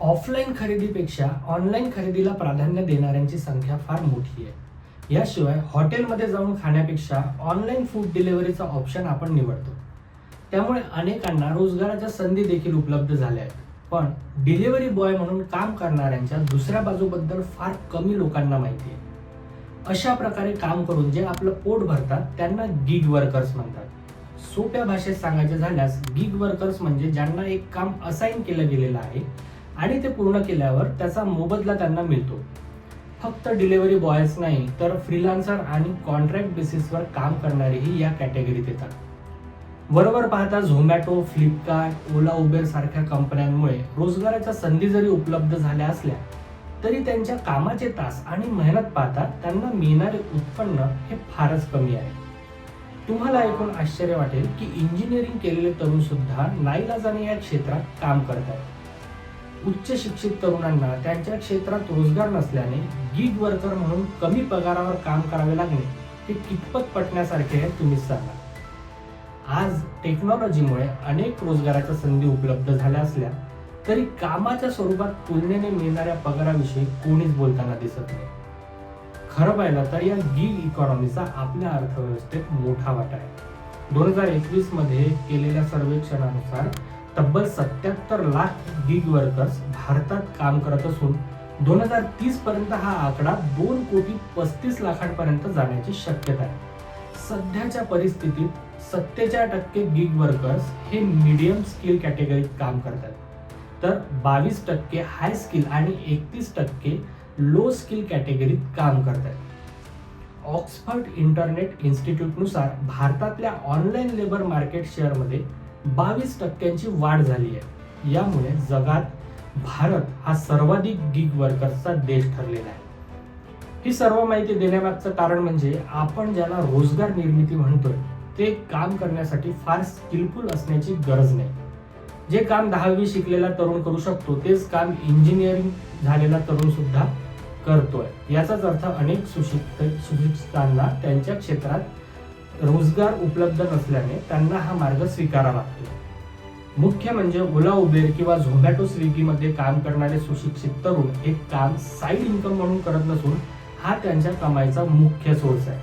Offline खरेदीपेक्षा online खरेदीला प्राधान्य देणाऱ्यांची संख्या फार मोठी आहे. याशिवाय हॉटेलमध्ये जाऊन खाण्यापेक्षा ऑनलाईन फूड डिलेव्हरीचा ऑप्शन आपण निवडतो. त्यामुळे अनेकांना रोजगाराच्या संधी देखील उपलब्ध झाल्या आहेत. पण डिलिव्हरी बॉय म्हणून काम करणाऱ्यांच्या दुसऱ्या बाजूबद्दल फार कमी लोकांना माहिती आहे. अशा प्रकारे काम करून जे आपलं पोट भरतात त्यांना गिग वर्कर्स म्हणतात. सोप्या भाषेत सांगायचे झाल्यास गिग वर्कर्स म्हणजे ज्यांना एक काम असाइन केलं गेलेलं आहे आणि ते पूर्ण केल्यावर त्याचा मोबदला त्यांना मिळतो. फक्त डिलिव्हरी बॉयच नाही तर फ्रीलान्सर आणि कॉन्ट्रॅक्ट बेसिसवर काम करणारेही या कॅटेगरीत येतात. वरवर पाहता झोमॅटो फ्लिपकार्ट ओला उबेर सारख्या कंपन्यांमुळे रोजगाराच्या संधी जरी उपलब्ध झाल्या असल्या तरी त्यांच्या कामाचे तास आणि मेहनत पाहता त्यांना मिळणारे उत्पन्न हे फारच कमी आहे. तुम्हाला ऐकून आश्चर्य वाटेल की इंजिनिअरिंग केलेले तरुण सुद्धा नाईलाजाने या क्षेत्रात काम करतात उच्च शिक्षित तरुणांना त्यांच्या क्षेत्रात रोजगार नसल्याने गिग वर्कर म्हणून कमी पगारावर काम करावे लागणे हे कितपत पटण्यासारखे आहे तुम्हीच सांगा. आज टेक्नॉलॉजीमुळे अनेक रोजगाराच्या संधी उपलब्ध झाल्या असल्या तरी कामाच्या स्वरूपात तुलनेने मिळणाऱ्या पगाराविषयी कोणीच बोलताना दिसत नाही. खरं पाहिलं तर या गिग इकॉनॉमीचा आपल्या अर्थव्यवस्थेत मोठा वाटा आहे. दोन हजार एकवीसमध्ये केलेल्या सर्वेक्षणानुसार तब्बल सत्याहत्तर लाख गिग वर्कर्स भारतात काम करत असून दोन हजार तीस पर्यंत हा आकडा दोन कोटी पस्तीस लाखांपर्यंत जाण्याची शक्यता आहे. सध्याच्या परिस्थितीत सत्तेचाळ टक्के गिग वर्कर्स हे मीडियम स्किल कॅटेगरीत काम करतात. तर बावीस टक्के हाय स्किल आणि एकतीस टक्के लो स्किल कॅटेगरीत काम करतात. ऑक्सफर्ड इंटरनेट इन्स्टिट्यूटनुसार भारतातल्या ऑनलाईन लेबर मार्केट शेअरमध्ये बावीस टक्क्यांची वाढ झाली आहे. यामुळे जगात भारत हा सर्वाधिक गिग वर्कर्सचा देश ठरलेला आहे. ही सर्व माहिती देण्यामागचं कारण म्हणजे आपण ज्याला रोजगार निर्मिती म्हणतोय ते काम करण्यासाठी फार स्किलफुल असण्याची गरज नाही. जे काम दहावी शिकलेला तरुण करू शकतो तेच काम इंजिनिअरिंग झालेला तरुण सुद्धा करतोय. याचाच अर्थ अनेक सुशिक्षित सुशिक्षितांना त्यांच्या क्षेत्रात रोजगार उपलब्ध नसल्याने त्यांना हा मार्ग स्वीकारावा लागतो. मुख्य म्हणजे ओला उबेर किंवा झोमॅटो स्विगीमध्ये काम करणारे सुशिक्षित तरुण हे काम साईड इन्कम म्हणून करत नसून हा त्यांच्या कमाईचा मुख्य सोर्स आहे.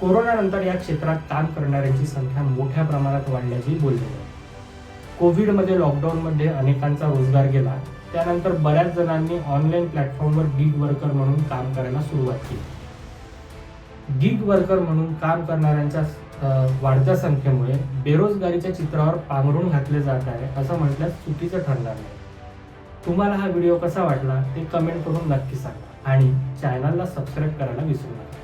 कोरोनानंतर या क्षेत्रात काम करणाऱ्यांची संख्या मोठ्या प्रमाणात वाढल्याची बोलली आहे कोविडमध्ये लॉकडाऊनमध्ये अनेकांचा रोजगार गेला त्यानंतर बऱ्याच जणांनी ऑनलाईन प्लॅटफॉर्मवर गिग वर्कर म्हणून काम करायला सुरुवात केली. गिग वर्कर म्हणून काम करणाऱ्यांच्या वाढत्या संख्येमुळे बेरोजगारीच्या चित्रावर पांघरून घातले जात आहे असं म्हटल्यास चुकीचं ठरणार नाही. तुम्हाला हा व्हिडिओ कसा वाटला ते कमेंट करून नक्की सांगा. आणि चॅनलला सबस्क्राईब करायला विसरू नका.